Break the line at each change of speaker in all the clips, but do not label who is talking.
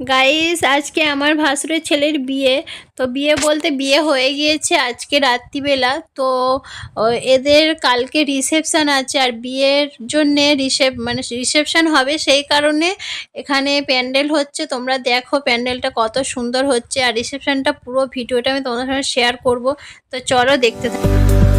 Guys আজকে আমার ভাসুরের ছেলের বিয়ে। তো বিয়ে বলতে বিয়ে হয়ে গিয়েছে আজকে রাত্রিবেলা। তো এদের কালকে রিসেপশান আছে। আর বিয়ের জন্যে রিসেপ মানে রিসেপশান হবে সেই কারণে এখানে প্যান্ডেল হচ্ছে। তোমরা দেখো প্যান্ডেলটা কত সুন্দর হচ্ছে। আর রিসেপশনটা পুরো ভিডিওটা আমি তোমাদের সঙ্গে শেয়ার করব। তো চলো দেখতে থাকো।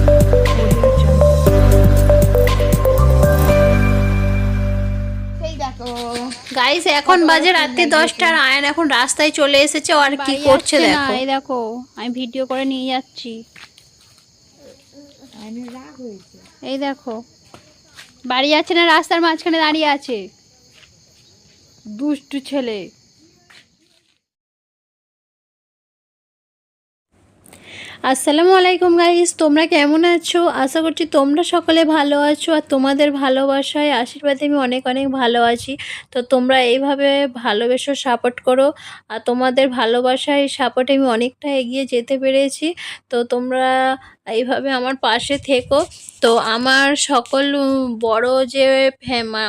গাইস এখন বাজে রাত্রি দশটার আয়ন এখন রাস্তায় চলে এসেছে আর কি করছে
না,
দেখো।
এই দেখো আমি ভিডিও করে নিয়ে যাচ্ছি। এই দেখো বাড়ি যাচ্ছে না রাস্তার মাঝখানে দাঁড়িয়ে আছে। দুষ্টু ছেলে।
আসসালামু আলাইকুম গাইস তোমরা কেমন আছো? আশা করছি তোমরা সকলে ভালো আছো আর তোমাদের ভালোবাসায় আশীর্বাদে আমি অনেক অনেক ভালো আছি। তো তোমরা এইভাবে ভালোবেসো সাপোর্ট করো আর তোমাদের ভালোবাসায় সাপোর্টে আমি অনেকটা এগিয়ে যেতে পেরেছি। তো তোমরা এইভাবে আমার পাশে থেকো। তো আমার সকল বড় যে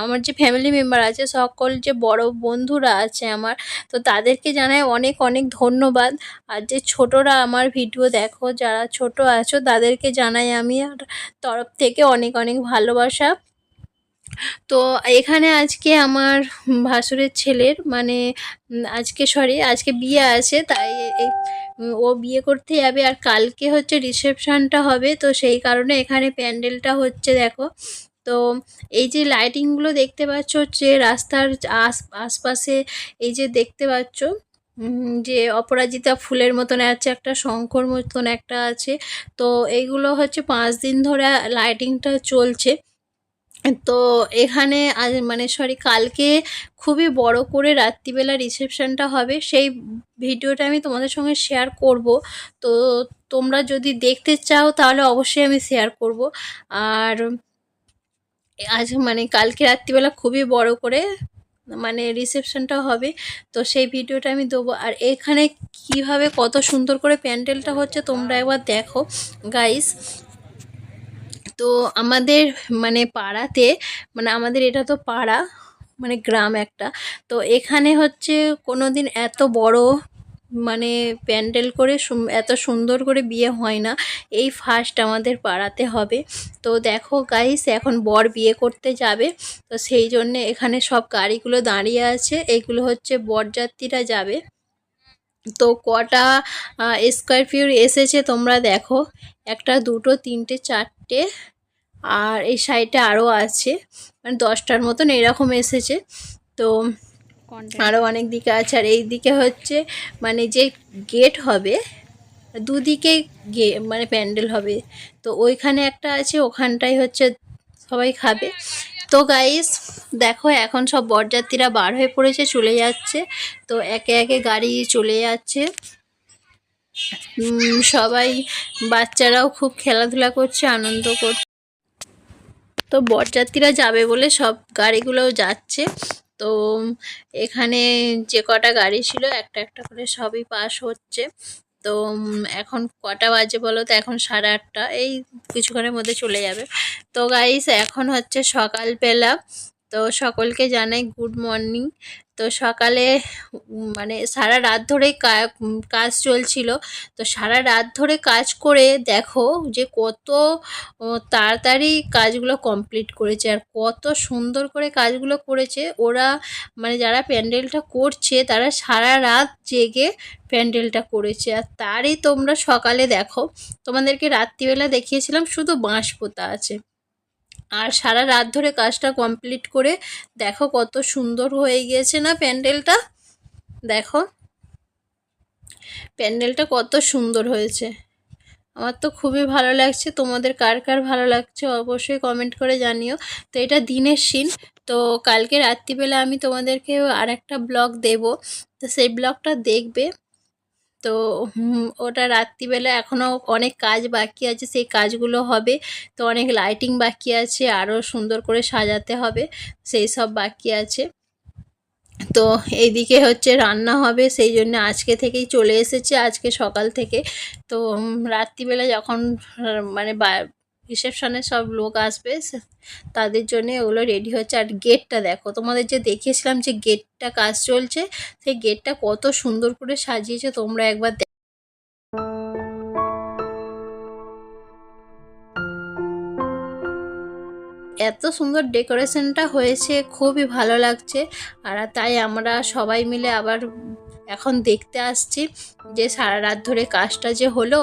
আমার যে ফ্যামিলি মেম্বার আছে, সকল যে বড় বন্ধুরা আছে আমার, তো তাদেরকে জানাই অনেক অনেক ধন্যবাদ। আর যে ছোটরা আমার ভিডিও দেখো, যারা ছোট আছো, তাদেরকে জানাই আমি আর তরফ থেকে অনেক অনেক ভালোবাসা। তো এখানে আজকে আমার ভাসুরের ছেলের মানে আজকে সরি আজকে বিয়ে আছে, তাই ও বিয়ে করতে যাবে আর কালকে হচ্ছে রিসেপশানটা হবে, তো সেই কারণে এখানে প্যান্ডেলটা হচ্ছে দেখো। তো এই যে লাইটিংগুলো দেখতে পাচ্ছ হচ্ছে রাস্তার আস, আশপাশে এই যে দেখতে পাচ্ছ যে অপরাজিতা ফুলের মতন আছে, একটা শঙ্কর মতন একটা আছে, তো এইগুলো হচ্ছে পাঁচ দিন ধরে লাইটিংটা চলছে। তো এখানে আজ মানে সরি কালকে খুবই বড় করে রাত্রিবেলা রিসেপশনটা হবে, সেই ভিডিওটা আমি তোমাদের সঙ্গে শেয়ার করব। তো তোমরা যদি দেখতে চাও তাহলে অবশ্যই আমি শেয়ার করব। আর আজ মানে কালকে রাত্রিবেলা খুবই বড় করে মানে রিসেপশনটা হবে, তো সেই ভিডিওটা আমি দেবো। আর এখানে কীভাবে কত সুন্দর করে প্যান্ডেলটা হচ্ছে তোমরা একবার দেখো গাইস তো আমাদের মানে পাড়াতে মানে আমাদের এটা তো পাড়া মানে গ্রাম একটা, তো এখানে হচ্ছে কোনো দিন এত বড় মানে প্যান্ডেল করে এত সুন্দর করে বিয়ে হয় না, এই ফার্স্ট আমাদের পাড়াতে হবে। তো দেখো গাইস এখন বর বিয়ে করতে যাবে, তো সেই জন্যে এখানে সব গাড়িগুলো দাঁড়িয়ে আছে এইগুলো হচ্ছে বরযাত্রীরা যাবে। তো কটা স্করপিও এসেছে তোমরা দেখো। একটা দুটো তিনটে চারটে আর এই সাইডে আরও আছে। মানে দশটার মতন এরকম এসেছে। তো আরও অনেক দিকে আছে। আর এই দিকে হচ্ছে মানে যে গেট হবে দুদিকে গে মানে প্যান্ডেল হবে। তো ওইখানে একটা আছে ওখানটাই হচ্ছে সবাই খাবে। তো গাইস দেখো এখন সব বরযাত্রীরা বার হয়ে পড়েছে চলে যাচ্ছে। তো একে একে গাড়ি চলে যাচ্ছে। সবাই বাচ্চারাও খুব খেলাধুলা করছে, আনন্দ করছে। তো বরযাত্রীরা যাবে বলে সব গাড়িগুলোও যাচ্ছে। তো এখানে যে কটা গাড়ি ছিল, একটা একটা করে সবই পাস হচ্ছে। তো এখন কটা বাজে বলো তো, এখন সাড়ে আটটা, এই কিছুক্ষণের মধ্যে চলে যাবে। তো গাইস এখন হচ্ছে সকালবেলা তো সকলকে জানাই গুড মর্নিং তো সকালে মানে সারা রাত উম, কাজ চলছিল। তো সারা রাত ধরে কাজ করে দেখো যে কত তাড়াতাড়ি কাজগুলো কমপ্লিট করেছে আর কত সুন্দর করে কাজগুলো করেছে। ওরা মানে যারা প্যান্ডেলটা করছে তারা সারা রাত জেগে প্যান্ডেলটা করেছে। আর তারই তোমরা সকালে দেখো তোমাদেরকে রাত্রিবেলা দেখিয়েছিলাম শুধু বাঁশ পোতা আছে। আর সারা রাত ধরে কাজটা কমপ্লিট করে দেখো কত সুন্দর হয়ে গিয়েছে না প্যান্ডেলটা? দেখো। প্যান্ডেলটা কত সুন্দর হয়েছে। আমার তো খুবই ভালো লাগছে। তোমাদের কার কার ভালো লাগছে অবশ্যই কমেন্ট করে জানিও। তো এটা দিনের সিন তো কালকে রাত্রিবেলা আমি তোমাদেরকে আর একটা ব্লগ দেব। তো সেই ব্লগটা দেখবে। তো ওটা রাত্রিবেলা এখনও অনেক কাজ বাকি আছে, সেই কাজগুলো হবে। তো অনেক লাইটিং বাকি আছে আরও সুন্দর করে সাজাতে হবে, সেই সব বাকি আছে। তো এইদিকে হচ্ছে রান্না হবে, সেই জন্য আজকে থেকেই চলে এসেছে, আজকে সকাল থেকে। তো রাত্রিবেলা যখন মানে রিসেপশনে সব লোক আসবে তাদের জন্য ওগুলো রেডি হচ্ছে। আর গেটটা দেখো, তোমাদের যে দেখিয়েছিলাম যে গেটটা কাজ চলছে, সেই গেটটা কত সুন্দর করে সাজিয়েছে, তোমরা একবার এত সুন্দর ডেকোরেশনটা হয়েছে, খুবই ভালো লাগছে। আর তাই আমরা সবাই মিলে আবার এখন দেখতে আসছি যে সারা রাত ধরে কাজটা যে হলো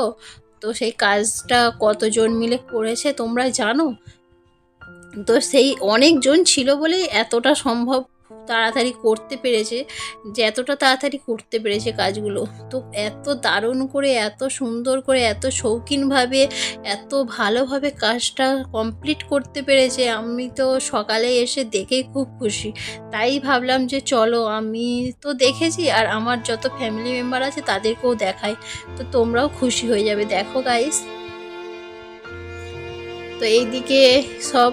তো সেই কাজটা কতজন মিলে করেছে তোমরা জানো? তো সেই অনেকজন ছিল বলেই এতটা সম্ভব তাড়াতাড়ি করতে পেরেছে যে এতটা তাড়াতাড়ি করতে পেরেছে কাজগুলো। তো এত দারুণ করে এত সুন্দর করে এত শৌখিনভাবে এত ভালোভাবে কাজটা কমপ্লিট করতে পেরেছে আমি তো সকালে এসে দেখেই খুব খুশি। তাই ভাবলাম যে চলো আমি তো দেখেছি আর আমার যত ফ্যামিলি মেম্বার আছে তাদেরকেও দেখাই। তো তোমরাও খুশি হয়ে যাবে। দেখো গাইস তো এইদিকে সব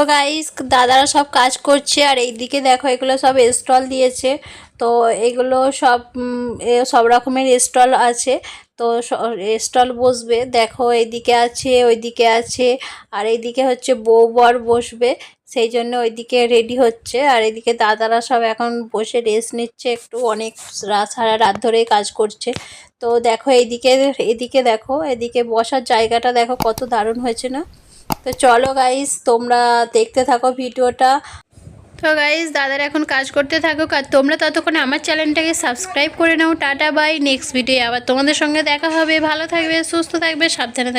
তো গাইস দাদারা সব কাজ করছে আর এইদিকে দেখো, এগুলো সব স্টল দিয়েছে। তো এগুলো সব সব রকমের স্টল আছে। তো স্টল বসবে। দেখো, এইদিকে আছে, ওইদিকে আছে, আর এইদিকে হচ্ছে বউ বর বসবে। সেই জন্য ওইদিকে রেডি হচ্ছে। আর এদিকে দাদারা সব এখন বসে রেস্ট নিচ্ছে। একটু অনেক রাত সারা রাত ধরেই কাজ করছে। তো দেখো, এইদিকে, এদিকে দেখো, এদিকে বসার জায়গাটা দেখো কত দারুণ হয়েছে না? তো চলো গাইস তোমরা দেখতে থাকো ভিডিওটা।
তো গাইজ দাদার এখন কাজ করতে থাকো আর তোমরা ততক্ষণে আমার চ্যানেলটাকে সাবস্ক্রাইব করে নাও। টাটা বাই নেক্সট ভিডিও আবার তোমাদের সঙ্গে দেখা হবে। ভালো থাকবে, সুস্থ থাকবে, সাবধানে থাকবে।